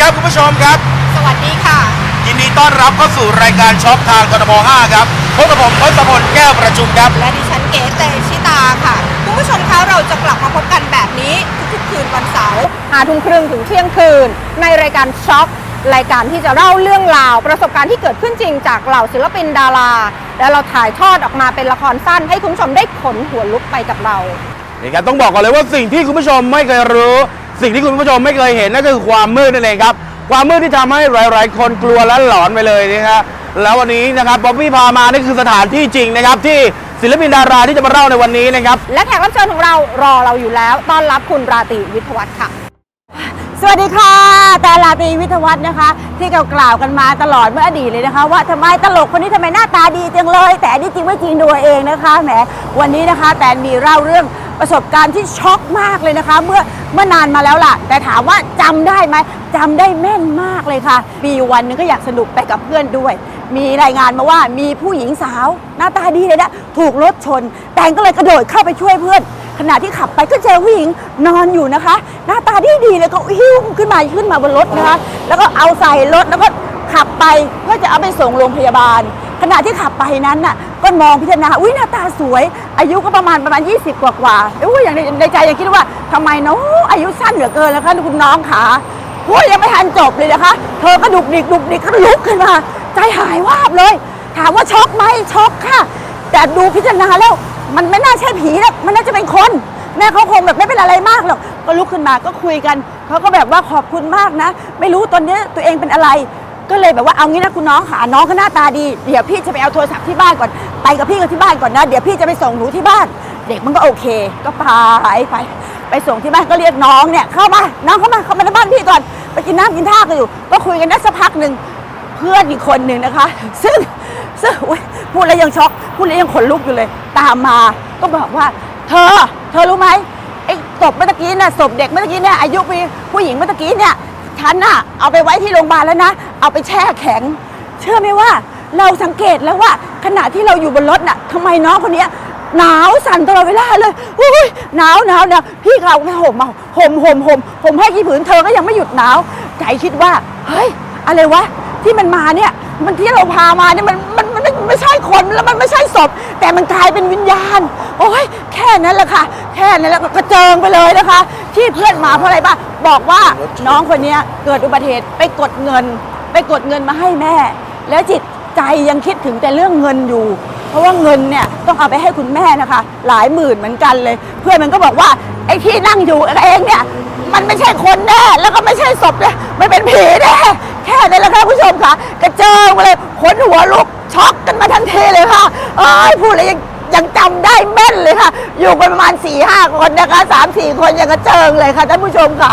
ครับคุณผู้ชมครับ สวัสดีค่ะ ยินดีต้อนรับเข้าสู่รายการช็อคทางกทม5ครับพบกับผมทศพลแก้วประชุมครับ และดิฉันเก๋เตชิตาค่ะ คุณผู้ชมคะเราจะกลับมาพบกันแบบนี้ทุกๆคืนวันเสาร์ห้าทุ่มครึ่งถึงเที่ยงคืน ในรายการช็อครายการที่จะเล่าเรื่องราว ประสบการณ์ที่เกิดขึ้นจริงจากเหล่าศิลปินดารา และเราถ่ายทอดออกมาเป็นละครสั้น ให้คุณผู้ชมได้ขนหัวลุกไปกับเรานี่ครับต้องบอกก่อนเลยว่าสิ่งที่คุณผู้ชมไม่เคยรู้ สิ่งที่คุณผู้ชมไม่เคยเห็นนั่นก็คือความมืดนั่นเองครับ ความมืดที่ทำให้หลาย ๆ คนกลัวและหลอนไปเลยนะครับแล้ววันนี้นะครับบ๊อบบี้พามานี่คือสถานที่จริงนะครับที่ศิลปินดาราที่จะมาเล่าในวันนี้นะครับ และแขกรับเชิญของเรารอเราอยู่แล้ว ต้อนรับคุณราตรีวิทยวัฒน์ค่ะ สวัสดีค่ะแต่ลาตรีวิทวัฒน์นะคะ ที่เรากล่าวกันมาตลอดเมื่ออดีตเลยนะคะ ว่าทำไมตลกคนนี้ทำไมหน้าตาดีจังเลย แต่อันนี้จริงไม่จริงดูเอาเองนะคะแหมวันนี้นะคะ แตนมีเล่าเรื่องประสบการณ์ที่ช็อกมากเลยนะคะ เมื่อเมื่อนานมาแล้วล่ะ แต่ถามว่าจำได้ไหมจำได้แม่นมากเลยค่ะ มีวันนึงก็อยากสนุกไปกับเพื่อนด้วย มีรายงานมาว่ามีผู้หญิงสาว หน้าตาดีเลยนะถูกรถชน แตนก็เลยกระโดดเข้าไปช่วยเพื่อน ขณะที่ขับไปก็เจอผู้หญิงนอนอยู่นะคะ หน้าตาดีดีเลยก็หิ้วขึ้นมาขึ้นมาบนรถนะคะ แล้วก็เอาใส่รถแล้วก็ขับไปเพื่อจะเอาไปส่งโรงพยาบาล ขณะที่ขับไปนั้นน่ะก็มองพิจารณาอุ้ยหน้าตาสวย อายุก็ประมาณประมาณ 20 กว่ากว่าอุ้ยอย่างในในใจยังคิดว่าทำไมเนาะอายุสั้นเหลือเกินแล้วคะคุณน้องขาพูดยังไม่ทันจบเลยนะคะ เธอก็ดุกดิกดุกดิกก็ลุกขึ้นมา ใจหายวาบเลย ถามว่าช็อกไหมช็อกค่ะ แต่ดูพิจารณาแล้ว มันไม่น่าใช่ผีนะมันน่าจะเป็นคน แม่เขาคงแบบไม่เป็นอะไรมากหรอกก็ลุกขึ้นมาก็คุยกันเขาก็แบบว่าขอบคุณมากนะ ไม่รู้ตอนนี้ตัวเองเป็นอะไร ก็เลยแบบว่าเอางี้นะคุณน้องค่ะน้องก็หน้าตาดีเดี๋ยวพี่จะไปเอาโทรศัพท์ที่บ้านก่อนไปกับพี่กันที่บ้านก่อนนะ เดี๋ยวพี่จะไปส่งหนูที่บ้าน เด็กมันก็โอเค ก็พาไปไปส่งที่บ้านก็เรียกน้องเนี่ยเข้ามาน้องเข้ามาเข้ามาในบ้านพี่ก่อนไปกินน้ำกินท่ากันอยู่ ก็คุยกันได้สักพักหนึ่งเพื่อนอีกคนหนึ่งนะคะ ซึ่งซึ่ง พูดแล้วยังช็อกพูดแล้วยังขนลุกอยู่เลย ตามมาก็บอกว่า เธอ เธอรู้ไหมไอ้ศพเมื่อกี้น่ะศพเด็กเมื่อกี้เนี่ยอายุปีผู้หญิงเมื่อกี้เนี่ยฉันน่ะเอาไปไว้ที่โรงพยาบาลแล้วนะเอาไปแช่แข็ง เชื่อไหมว่าเราสังเกตแล้วว่าขณะที่เราอยู่บนรถน่ะทำไมน้องคนนี้หนาวสั่นตลอดเวลาเลยอุ้ยหนาวหนาวหนาวพี่เขาไปห่มมาห่มห่มห่มห่มให้กี่ผืนเธอก็ยังไม่หยุดหนาวใจคิดว่า เฮ้ย อะไรวะ ที่มันมาเนี่ย มันที่เราพามาเนี่ยมันมัน มันมันไม่ใช่คนแล้วมันไม่ใช่ศพ แต่มันกลายเป็นวิญญาณ โอ้ยแค่นั้นแหละค่ะ แค่นั้นแล้วก็กระเจิงไปเลยนะคะ ที่เพื่อนมาเพราะอะไรป่ะบอกว่าน้องคนเนี้ยเกิดอุบัติเหตุไปกดเงิน ไปกดเงินมาให้แม่ แล้วจิตใจยังคิดถึงแต่เรื่องเงินอยู่ เพราะว่าเงินเนี่ยต้องเอาไปให้คุณแม่นะคะ หลายหมื่นเหมือนกันเลย เพื่อนมันก็บอกว่าไอ้ที่นั่งอยู่เองเนี่ยมันไม่ใช่คนแน่แล้วก็ไม่ใช่ศพเลยมันเป็นผีแน่แค่นั้นแหละค่ะผู้ชมค่ะกระเจิงมาเลยขนหัวลุก ช็อกกันมาทันทีเลยค่ะ เอ้ยพูดเลยยังยังจำได้แม่นเลยค่ะ อยู่กันประมาณ4ี่ห้าคนนะคะสามสี่คนยังกระเจิงเลยค่ะท่านผู้ชมค่ะ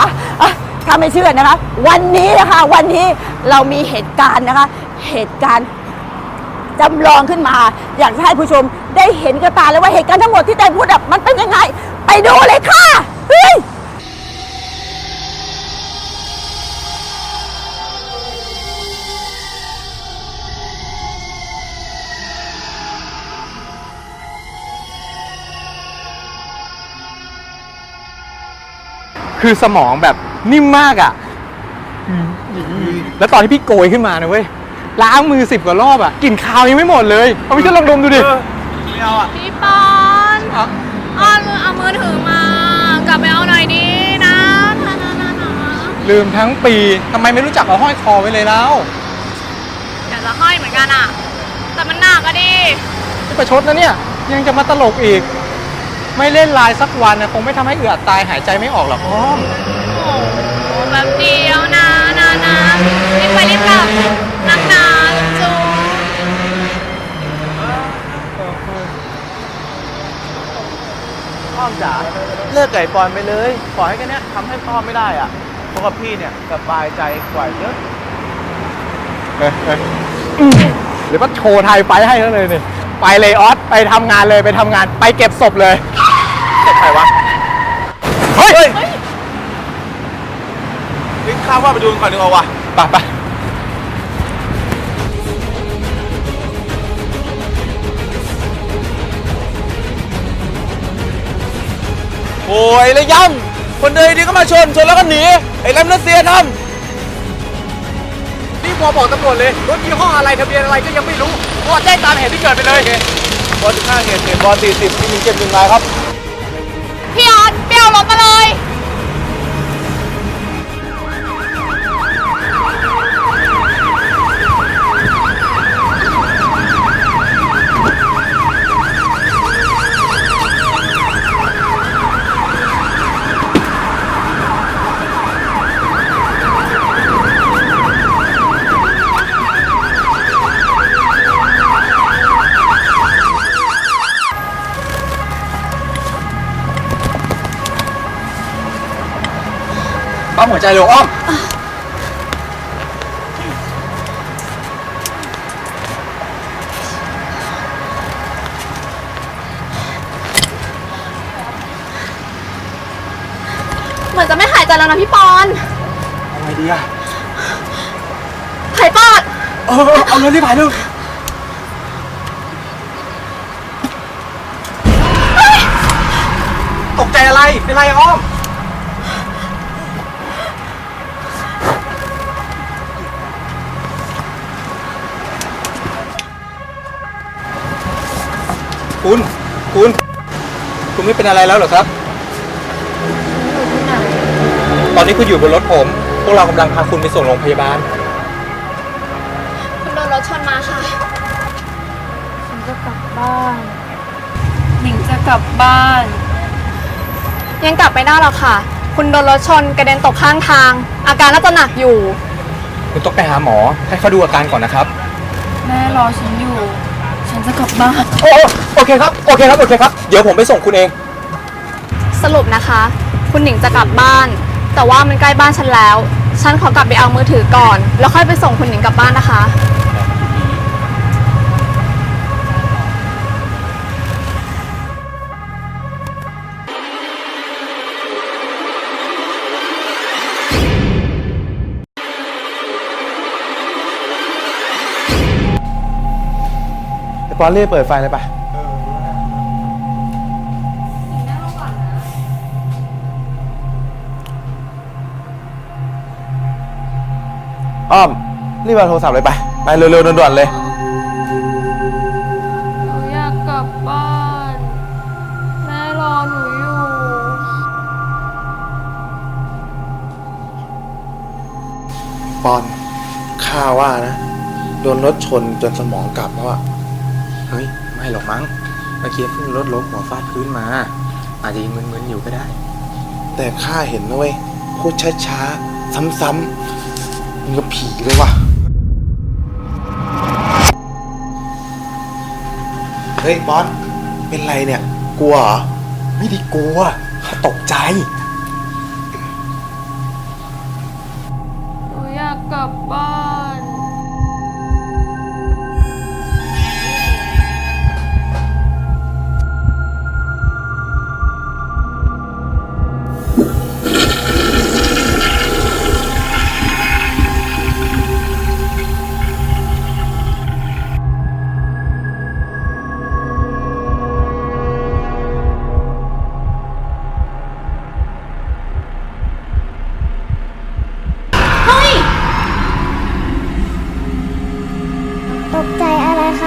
ถ้าไม่เชื่อนะคะ วันนี้นะคะวันนี้เรามีเหตุการณ์นะคะ เหตุการณ์จำลองขึ้นมา อยากให้ผู้ชมได้เห็นกับตาเลยว่าเหตุการณ์ทั้งหมดที่ได้พูดแบบมัน คือสมองแบบนิ่มมากอะ แล้วตอนที่พี่โกยขึ้นมานะเว้ย ล้างมือสิบกว่ารอบอะกลิ่นคาวยังไม่หมดเลย เอาไปช่วยลองดมดูดิพไม่เอาอะ พี่ปอนอ้อนเอามือถือมา กลับไปเอาหน่อยดินะนะนะนะนะลืมทั้งปีทำไมไม่รู้จักเอาห้อยคอไว้เลยแล้วอยากจะห้อยเหมือนกันอะ แต่มันหนักอะดินี่ประชดนะเนี่ย ยังจะมาตลกอีก ไม่เล่นไลน์สักวันนะคงไม่ทำให้เอือดตายหายใจไม่ออกหรอกอ้อมโอ้โหแบบเดียวนะนะนะรีบไปรีบกลับนักหนาจูอ้อมจ๋าเลิกไก่ปอนไปเลยปล่อยให้แค่เนี้ยทำให้พ่อไม่ได้อะเพราะกับพี่เนี่ยสบายใจกว่าเยอะเอ้ยเอ้ยอืมหรือว่าโชว์ไทยไปให้แล้วเลยนี่ไปเลยออสไปทำงานเลยไปทำงานไปเก็บศพเลย เจ็บใครวะ เฮ้ยลิ้นข้าวว่าไปดูกันก่อนดีกว่าวะไปไปโอ้ยระยำคนเดินดีก็มาชน ชนแล้วก็หนี ไอ้แรมรัสเซียทนี่พอบอกตำรวจเลยรถยี่ห้ออะไรทะเบียนอะไรก็ยังไม่รู้พอแจ้งตามเหตุที่เกิดไปเลยำบอล15เหตุเหตุบอล40ที่มีเจ็บหนึ่งรายครับ ถมาเลย ปั๊มหัวใจเร็วอ้อม เหมือนจะไม่หายใจแล้วนะพี่ปอนเอาไงดีอะหายปอด เออเออเอาเงินที่ผ่านเร็วตกใจอะไร เป็นไรอะอ้อม คุณ คุณ คุณไม่เป็นอะไรแล้วเหรอครับ ตอนนี้คุณอยู่บนรถผม พวกเรากำลังพาคุณไปส่งโรงพยาบาล คุณโดนรถชนมาค่ะหญิงจะกลับบ้าน ยังกลับไม่ได้หรอกค่ะ คุณโดนรถชนกระเด็นตกข้างทาง อาการน่าจะหนักอยู่ คุณต้องไปหาหมอ ให้เขาดูอาการก่อนนะครับ แม่รอฉันอยู่ฉัน จะกลับบ้านโอ้โอเคครับ โอเคครับ โอเคครับ เดี๋ยวผมไปส่งคุณเอง สรุปนะคะ คุณหนิงจะกลับบ้าน แต่ว่ามันใกล้บ้านฉันแล้ว ฉันขอกลับไปเอามือถือก่อน แล้วค่อยไปส่งคุณหนิงกลับบ้านนะคะ ปอนรีบเปิดไฟเลยปะอ้อมรีบเอาโทรศัพท์เลยไป ไปเร็วๆด่วนๆเลย หนูอยากกลับบ้าน แม่รอหนูอยู่ ปอน ข้าว่านะ โดนรถชนจนสมองกลับแล้วอะเฮ้ยไม่ หรอกมั้งเมื่อกี้เพิ่งรถล้มหัวฟาดพื้นมา อาจจะยังมึนๆอยู่ก็ได้ แต่ข้าเห็นนะเว้ยพูดช้าๆ ซ้ำๆมันก็ผีเลยว่ะ เฮ้ยปอนเป็นไรเนี่ย กลัวเหรอ ไม่ได้กลัวข้าตกใจ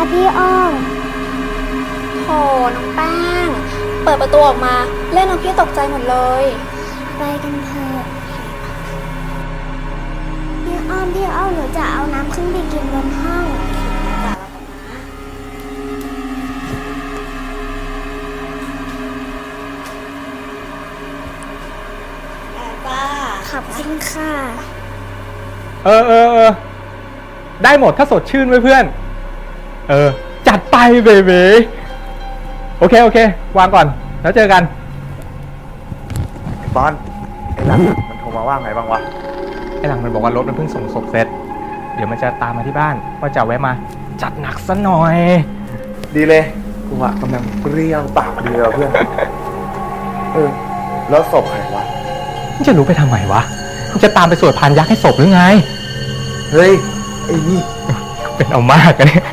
ะพี่อ้อมโถน้องแป้ง เปิดประตูออกมาเล่นเอาพี่ตกใจหมดเลย ไปกันเถอะพี่อ้อมพี่อ้อมหนูจะเอาน้ำขึ้นไปกินบนห้องขอบคุณค่ะ เออเออเออได้หมดถ้าสดชื่นไว้เพื่อน เออ จัดไปเบบีโอเค โอเค วางก่อน แล้วเจอกัน บอลไอ้หลังมันโทรมาว่าไงบ้างวะ ไอหลังมันบอกว่ารถมันเพิ่งส่งศพเสร็จ เดี๋ยวมันจะตามมาที่บ้านว่าจะแวะมา จัดหนักซะหน่อย ดีเลย กูอะกำลังเปรี้ยวปากดีเลยว่ะเพื่อน เออ แล้วศพใครวะ มึงจะรู้ไปทำไมวะ มึงจะตามไปสวดพานยักษ์ให้ศพหรือไง เฮ้ย ไอ้นี่ เป็นเอามากกันเนี่ย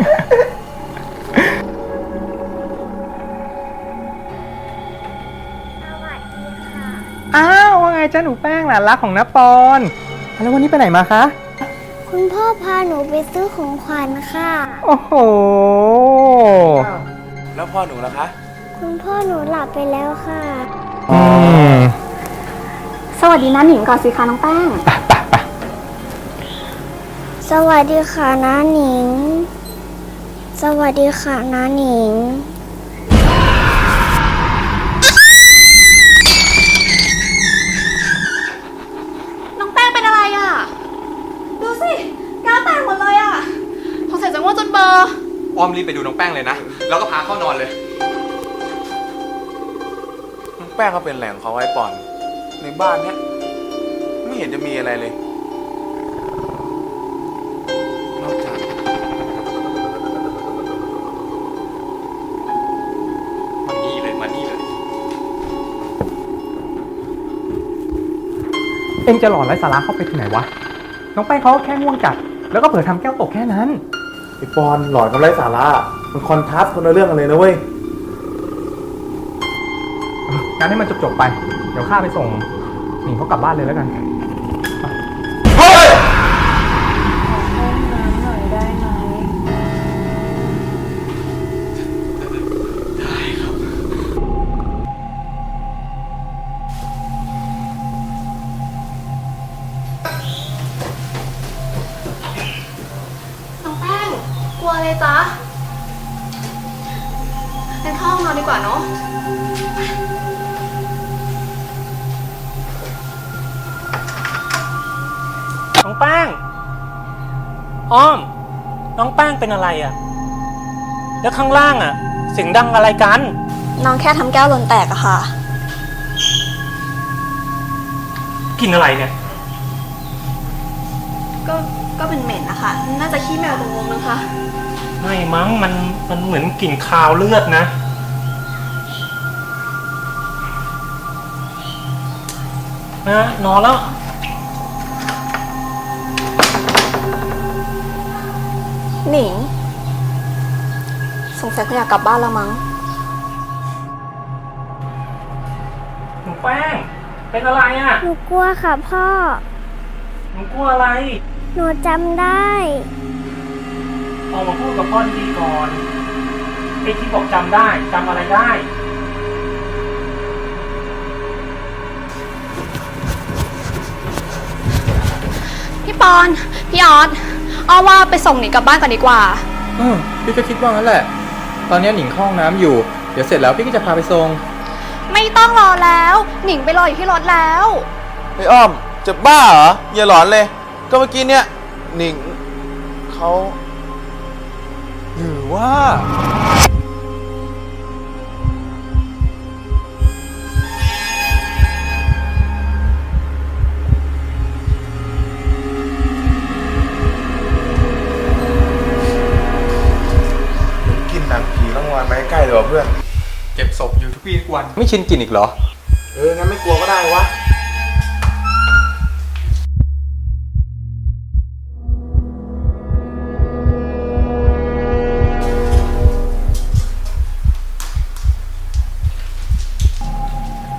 จ้าหนูแป้งหลานรักของน้าปอนแล้ววันนี้ไปไหนมาคะ คุณพ่อพาหนูไปซื้อของขวัญค่ะ โอ้โห แล้วพ่อหนูล่ะคะ คุณพ่อหนูหลับไปแล้วค่ะ อืมสวัสดีนะหนิงก่อนสิคะน้องแป้งสวัสดีค่ะน้าหนิง สวัสดีค่ะน้าหนิง อ้อมรีบไปดูน้องแป้งเลยนะ แล้วก็พาเข้านอนเลย แป้งเขาเป็นแหล่งเขาไว้ปอน ในบ้านเนี้ยไม่เห็นจะมีอะไรเลย นอกจาก มานี่เลยมานี่เลย เอ็งจะหลอนไร้สาระเข้าไปที่ไหนวะ น้องแป้งเขาแค่ง่วงจัด แล้วก็เผลอทำแก้วตกแค่นั้น ไอ้ปอนหลอนกับไร้สาระมันคอนทราสต์คนละเรื่องกันเลยนะเว้ยงั้นให้มันจบๆไป เดี๋ยวข้าไปส่งหนิงเขากลับบ้านเลยแล้วกัน น้องแป้งเป็นอะไรอะ่ะ แล้วข้างล่างอะ่ะ เสียงดังอะไรกัน น้องแค่ทำแก้วหล่นแตกอะค่ะ กินอะไรเนี่ย ก็ ก็เป็นเหม็นนะคะ น่าจะขี้แมวตรงวงนึงค่ะ ไม่มั้งมันมันเหมือนกลิ่นคาวเลือดนะ นะนอนแล้ว หนิง สงสัยเขาอยากกลับบ้านแล้วมั้ง หนูแป้ง เป็นอะไรอะ่ะ หนูกลัวค่ะพ่อ หนูกลัวอะไร หนูจำได้ ออกมาพูดกับพ่อดีๆก่อนไอ้ที่บอกจำได้จำอะไรได้ พี่ปอน พี่ออส อ้อว่าไปส่งหนิงกลับบ้านกันดีกว่า เออพี่ก็คิดว่างั้นแหละ ตอนนี้หนิงเข้าห้องน้ำอยู่ เดี๋ยวเสร็จแล้วพี่ก็จะพาไปส่งไม่ต้องรอแล้ว หนิงไปรออยู่ที่รถแล้ว ไอ้อ้อมจะบ้าเหรออย่าหลอนเลย ก็เมื่อกี้เนี่ยหนิงเขาหรือว่า วานไปใกล้ๆเลยว่ะเพื่อน เก็บศพอยู่ทุกวี่ทุกวัน ไม่ชินกลินอีกเหรอ เออ งั้นไม่กลัวก็ได้วะ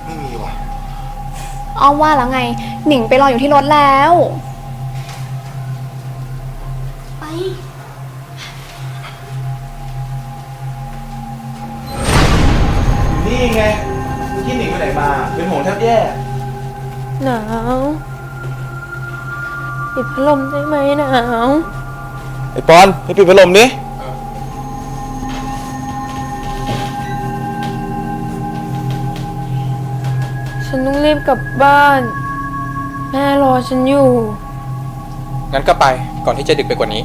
ไม่มีว่ะ อ้อมว่าแล้วไง หนิงไปรออยู่ที่รถแล้ว ย่หนาวปิดพัดลมได้ไหมหนาวไอ้ปอนไปปิดพัดลมดิฉันต้องรีบกลับบ้าน แม่รอฉันอยู่ งั้นก็ไปก่อนที่จะดึกไปกว่านี้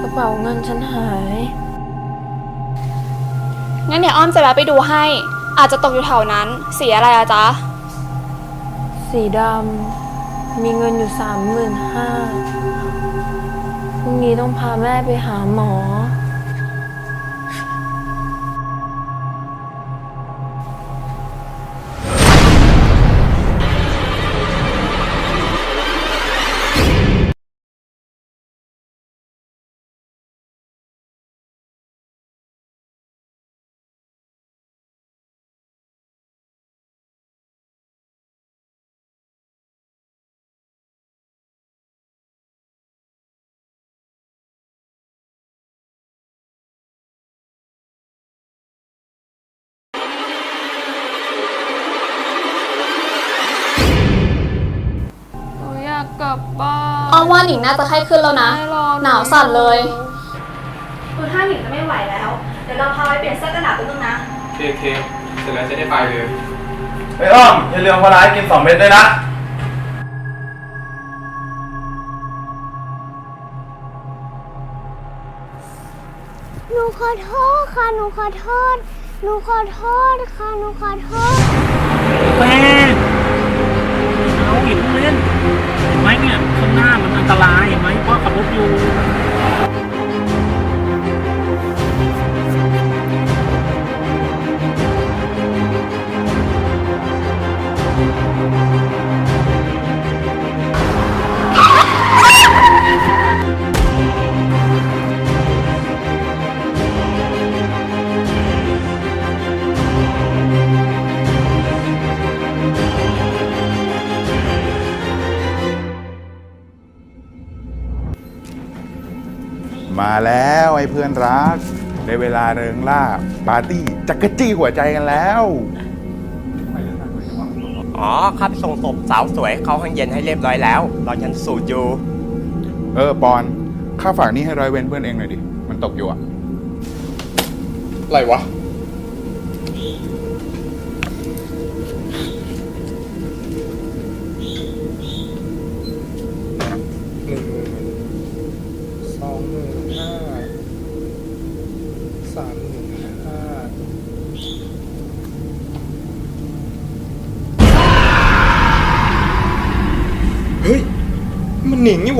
กระเป๋าเงินฉันหาย งั้นเดี๋ยวอ้อมจะแวะไปดูให้ อาจจะตกอยู่แถวนั้น สีอะไรอะจ๊ะ สีดำมีเงินอยู่สามหมื่นห้าพรุ่งนี้ต้องพาแม่ไปหาหมอ บ้านอ้อมว่าหนิงน่าจะไข้ขึ้นแล้วนะแม่รอหนาวสั่นเลยคือถ้าหนิงจะไม่ไหวแล้ว เดี๋ยวเราพาไปเปลี่ยนเสื้อกันหนาวตัวนึงนะโอเคโอเคเสร็จแล้วจะได้ไปเลยไอ้อ้อมอย่าลืมพลายกินสองเม็ดด้วยนะหนูขอโทษค่ะ หนูขอโทษ หนูขอโทษค่ะ หนูขอโทษ แม่เอาอีกเล่นเห็นไหมเนี่ยข้างหน้ามันอัน ตรายเห็นไหมพ่อขับรถอยู่ มาแล้วไอ้เพื่อนรักได้เวลาเริงล่าปาร์ตี้จักรจี้หัวใจกันแล้ว อ๋อข้าไปส่งศพสาวสวยเข้าห้องเย็นให้เรียบร้อยแล้ว รอฉันสูตรอยู่ เออปอนค่าฝากนี้ให้ร้อยเว้นเพื่อนเองหน่อยดิ มันตกอยู่อะอะไรวะ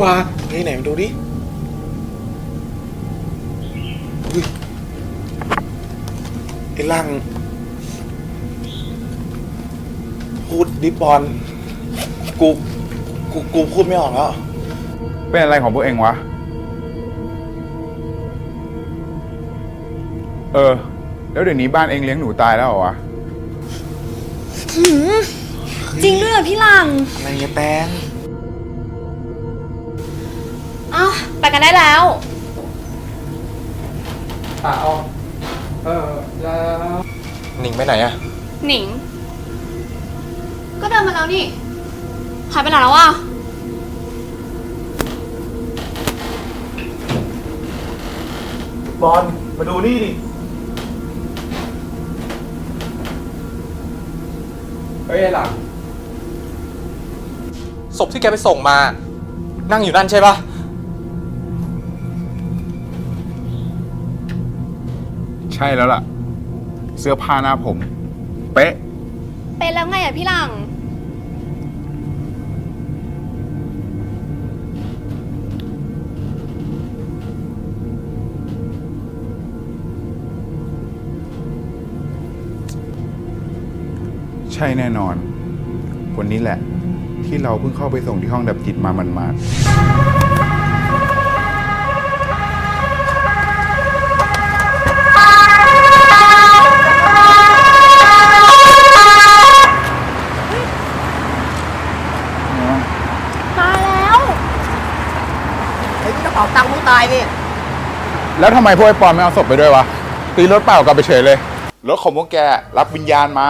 หนิงนี่หว่าเฮ้ยไหนมาดูดิอุ๊ยไอ้ลังพูดดิปอนกูกูกูพูดไม่ออกแล้ว เป็นอะไรของพวกเองวะ เออ แล้วเดี๋ยวนี้บ้านเองเลี้ยงหนูตายแล้วเหรอวะจริงด้วยเหรอพี่หลัง อะไรเงี้ยแตง ไปกันได้แล้ว ป่าออมเออแล้วหนิงไปไหนอะหนิง ก็เดินมาแล้วนี่หายไปไหนแล้วอะ บอลมาดูนี่ดิเฮ้ยไอ้หลังศพที่แกไปส่งมา นั่งอยู่นั่นใช่ปะ ช่แล้วล่ะ เสื้อผ้าหน้าผม เป๊ะ เป็นแล้วไงอะพี่หลัง ใช่แน่นอน คนนี้แหละ ที่เราเพิ่งเข้าไปส่งที่ห้องดับจิตมามันมาดมาแล้ว ไอ้กระเป๋าตังค์ผู้ตายนี่ แล้วทำไมพวกไอ้ปอนไม่เอาศพไปด้วยวะ ตีรถเปล่ากลับไปเฉยเลย รถของพวกแกรับวิญญาณมา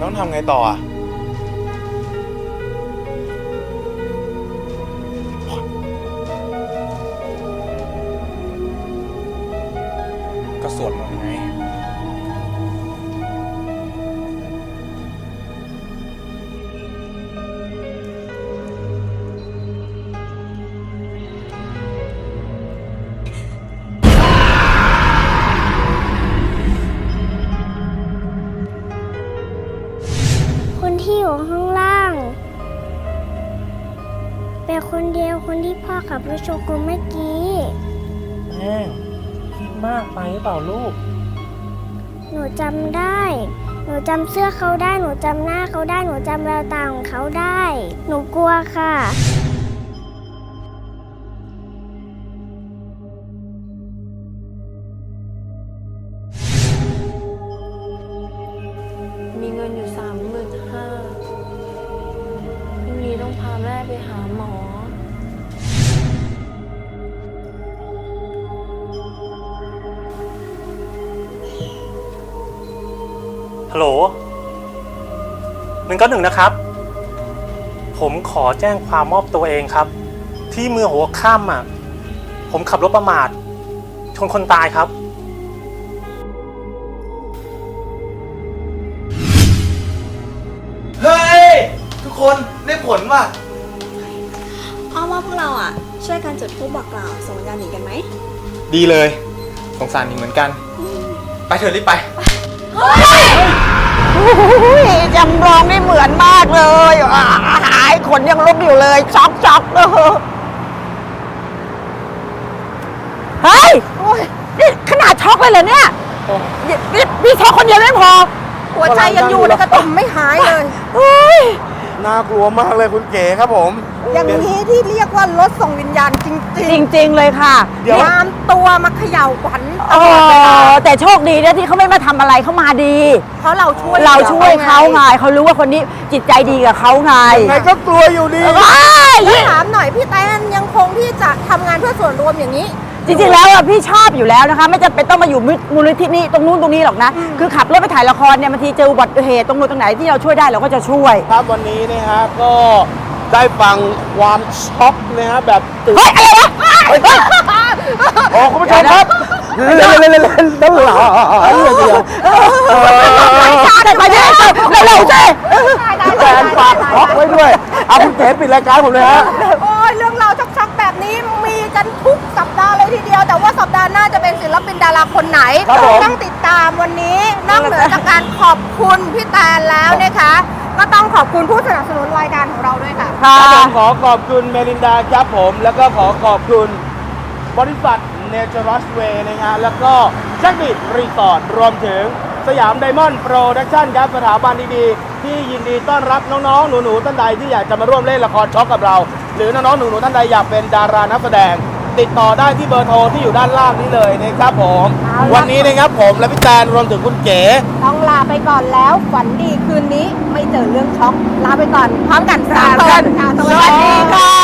ต้องทำไงต่ออะ คนเดียวคนที่พ่อขับรถชนกูเมื่อกี้แป้งคิดมากไปหรือเปล่าลูก หนูจำได้ หนูจำเสื้อเขาได้ หนูจำหน้าเขาได้ หนูจำแววตาของเขาได้ หนูกลัวค่ะ ฮัลโหลหนึ่งก็หนึ่งนะครับ ผมขอแจ้งความมอบตัวเองครับ ที่เมื่อหัวค่ำอะ ผมขับรถประมาท ชนคนตายครับ เฮ้ย ทุกคนได้ผลว่ะ อ้อมว่าพวกเราอะ ช่วยกันจุดธูปบอกกล่าวส่งวิญญาณหนีกันไหมดีเลย สงสารหนิงเหมือนกัน ไปเถอะรีบไป จำลองได้เหมือนมากเลยอ่าหายขนยังลุกอยู่เลยช็อกช็อกเออเฮ้ยนี่ขนาดช็อกเลยเหรอเนี่ยนี่นี่พี่ช็อกคนเดียวไม่พอ หัวใจยังอยู่ในกระตุ่มไม่หายเลยเฮ้ย น่ากลัวมากเลยคุณเก๋ครับผมอย่างนี้ที่เรียกว่ารถส่งวิญญาณจริงจริง ๆ เลยค่ะเดี๋ยวตามตัวมาเขย่าขวัญตเอลอดเวลาอแต่โชคดีนะที่เขาไม่มาทำอะไรเขามาดี เพราะเราช่วยเราช่วยเขาไงเขารู้ว่าคนนี้จิตใจดีกับเขาไงไงก็กลัวอยู่ดี ว้าย แล้วถามหน่อยพี่แตนยังคงที่จะทำงานเพื่อส่วนรวมอย่างนี้ จริงๆแล้วอะพี่ชอบอยู่แล้วนะคะ ไม่จำเป็นต้องมาอยู่มูลนิธินี้ตรงนู้นตรงนี้หรอกนะ คือขับรถไปถ่ายละครเนี่ยบางทีเจออุบัติเหตุตรงนู้นตรงไหนที่เราช่วยได้เราก็จะช่วย ครับวันนี้นะฮะก็ได้ฟังความช็อกนะฮะแบบตื่นเฮ้ยอะไรวะโอ้คุณผู้ชมครับเล่นเล่นเล่นเล่นตลอดเลยทีเดียวไปดิเร็วๆสิแฟนฝากช็อกไว้ด้วยเอาคุณเก๋ปิดรายการผมเลยฮะ โอ้ยเรื่องราวชักๆแบบนี้มีกันทุก แต่ว่าสัปดาห์หน้าจะเป็นศิลปินดาราคนไหนครับผม ต้องติดตามวันนี้นอกเหนือจากการขอบคุณพี่แตนแล้วนะคะ ก็ต้องขอบคุณผู้สนับสนุนรายการของเราด้วยค่ะ ค่ะครับผมขอขอบคุณเมลินดาครับผม แล้วก็ขอขอบคุณบริษัทเนเจอรัสเวย์นะฮะแล้วก็แจ็คบิดรีสอร์ทรวมถึงสยามไดมอนด์โปรดักชั่นครับสถาบันดีๆ ที่ยินดีต้อนรับน้องๆ หนูๆท่านใดที่อยากจะมาร่วมเล่นละครช็อกกับเรา หรือน้องๆหนูๆท่านใดอยากเป็นดารานักแสดง ติดต่อได้ที่เบอร์โทรที่อยู่ด้านล่างนี้เลยนะครับผม เอาละวันนี้นะครับผมและพี่แตนรวมถึงคุณเก๋ต้องลาไปก่อนแล้วฝันดีคืนนี้ไม่เจอเรื่องช็อกลาไปก่อน พร้อมกันสามคนค่ะสวัสดีค่ะ